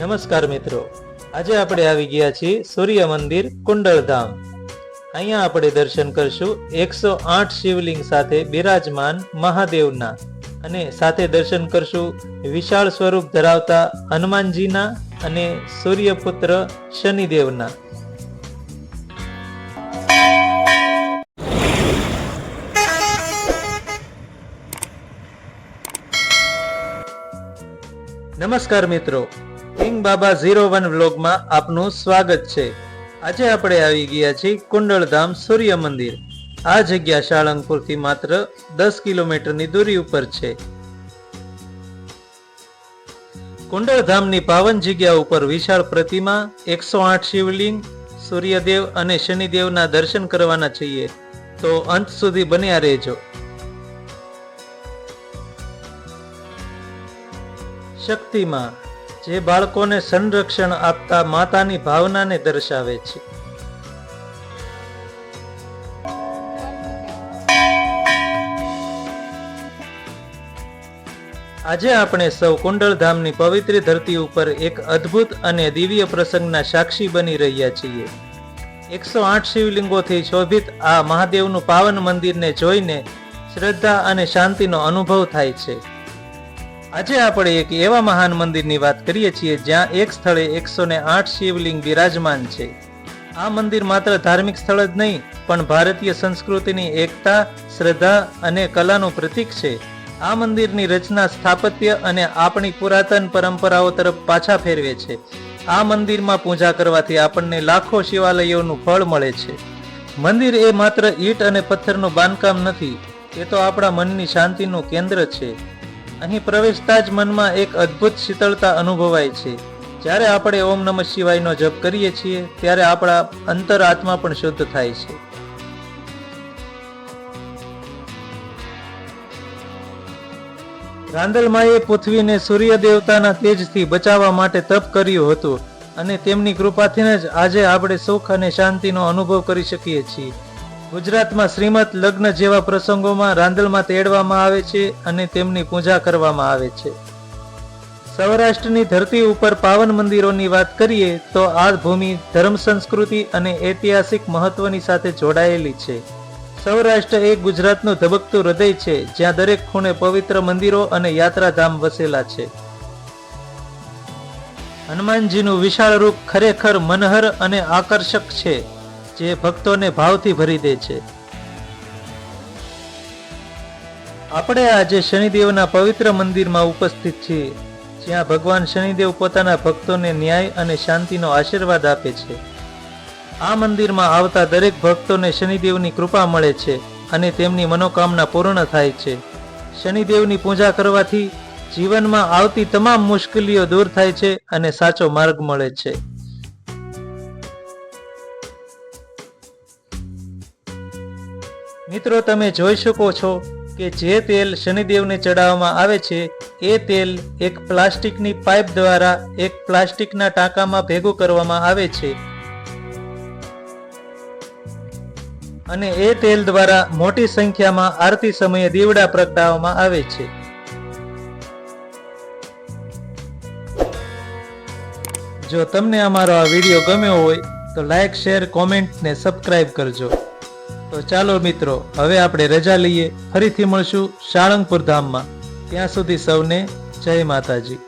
નમસ્કાર મિત્રો. આજે આપણે આવી ગયા છીએ સૂર્ય મંદિર કુંડળધામ. અહીંયા આપણે દર્શન કરશું એકસો આઠ શિવલિંગ સાથે બિરાજમાન મહાદેવના અને સાથે દર્શન કરશું વિશાળ સ્વરૂપ ધરાવતા હનુમાનજીના અને સૂર્યપુત્ર શનિદેવના. નમસ્કાર મિત્રો. કિંગ બાબા ઝીરો વન વ્લોગમાં આપનું સ્વાગત છે. આજે આપણે આવી ગયા છીએ કુંડળધામ સૂર્ય મંદિર. આ જગ્યા શાળંગપુરથી માત્ર દસ કિલોમીટરની દૂરી ઉપર છે. કુંડળધામની પાવન જગ્યા ઉપર વિશાળ પ્રતિમા, એકસો આઠ શિવલિંગ, સૂર્યદેવ અને શનિદેવના દર્શન કરવાના છીએ. તો અંત સુધી બન્યા રહેજો. શક્તિમાં જે બાળકોને સંરક્ષણ આપતા માતાની ભાવનાને દર્શાવે છે. આજે આપણે સૌ કુંડળધામની પવિત્ર ધરતી ઉપર એક અદ્ભુત અને દિવ્ય પ્રસંગના સાક્ષી બની રહ્યા છીએ. એકસો આઠ શિવલિંગોથી શોભિત આ મહાદેવનું પાવન મંદિરને જોઈને શ્રદ્ધા અને શાંતિનો અનુભવ થાય છે. આજે આપણે એક એવા મહાન મંદિરની વાત કરીએ છીએ જ્યાં એક સ્થળે એકસો આઠ શિવલિંગ બિરાજમાન છે. આ મંદિર માત્ર ધાર્મિક સ્થળ જ નહીં, પણ ભારતીય સંસ્કૃતિની એકતા, શ્રદ્ધા અને કલાનું પ્રતીક છે. આ મંદિરની રચના સ્થાપત્ય અને આપણી પુરાતન પરંપરાઓ તરફ પાછા ફેરવે છે. આ મંદિરમાં પૂજા કરવાથી આપણને લાખો શિવાલયોનું ફળ મળે છે. મંદિર એ માત્ર ઈટ અને પથ્થરનું બાંધકામ નથી, એ તો આપણા મનની શાંતિનું કેન્દ્ર છે. અહીં પ્રવેશતા જ મનમાં એક અદ્ભુત શીતળતા અનુભવાય છે. જ્યારે આપણે ઓમ નમઃ શિવાયનો જપ કરીએ છીએ, ત્યારે આપણા અંતર આત્મા પણ શુદ્ધ થાય છે. રાંદલમાએ પૃથ્વીને સૂર્ય દેવતાના તેજથી બચાવવા માટે તપ કર્યું હતું અને તેમની કૃપાથી જ આજે આપણે સુખ અને શાંતિનો અનુભવ કરી શકીએ છીએ. ગુજરાતમાં શ્રીમત લગ્ન જેવા પ્રસંગોમાં રાંદલમાં તેડવામાં આવે છે અને તેમની પૂજા કરવામાં આવે છે. સૌરાષ્ટ્રની ધરતી ઉપર પાવન મંદિરોની વાત કરીએ તો આ ભૂમિ ધર્મ સંસ્કૃતિ અને ઐતિહાસિક મહત્વની સાથે જોડાયેલી છે. સૌરાષ્ટ્ર એ ગુજરાતનું ધબકતું હૃદય છે, જ્યાં દરેક ખૂણે પવિત્ર મંદિરો અને યાત્રાધામ વસેલા છે. હનુમાનજીનું વિશાળ રૂપ ખરેખર મનહર અને આકર્ષક છે. જે ભક્તોને ભાવથી ભરી દે છે. આપણે આજે શનિદેવના પવિત્ર મંદિરમાં ઉપસ્થિત છીએ, જ્યાં ભગવાન શનિદેવ પોતાના ભક્તોને ન્યાય અને શાંતિનો આશીર્વાદ આપે છે. આ મંદિરમાં આવતા દરેક ભક્તોને શનિદેવની કૃપા મળે છે અને તેમની મનોકામના પૂર્ણ થાય છે. શનિદેવની પૂજા કરવાથી જીવનમાં આવતી તમામ મુશ્કેલીઓ દૂર થાય છે અને સાચો માર્ગ મળે છે. મિત્રો, તમે જોઈ શકો છો કે જે તેલ શનિદેવને ચડાવવામાં આવે છે, એ તેલ એક પ્લાસ્ટિકની પાઇપ દ્વારા એક પ્લાસ્ટિકના ટાંકામાં ભેગું કરવામાં આવે છે. અને એ તેલ દ્વારા મોટી સંખ્યામાં આરતી સમયે દીવડા પ્રગટાવવામાં આવે છે. જો તમને અમારો આ વીડિયો ગમ્યો હોય, તો લાઈક, શેર, કોમેન્ટ ને સબસ્ક્રાઇબ કરજો. તો ચાલો મિત્રો, હવે આપણે રજા લઈએ. ફરીથી મળશું સાળંગપુર ધામમાં. ત્યાં સુધી સૌને જય માતાજી.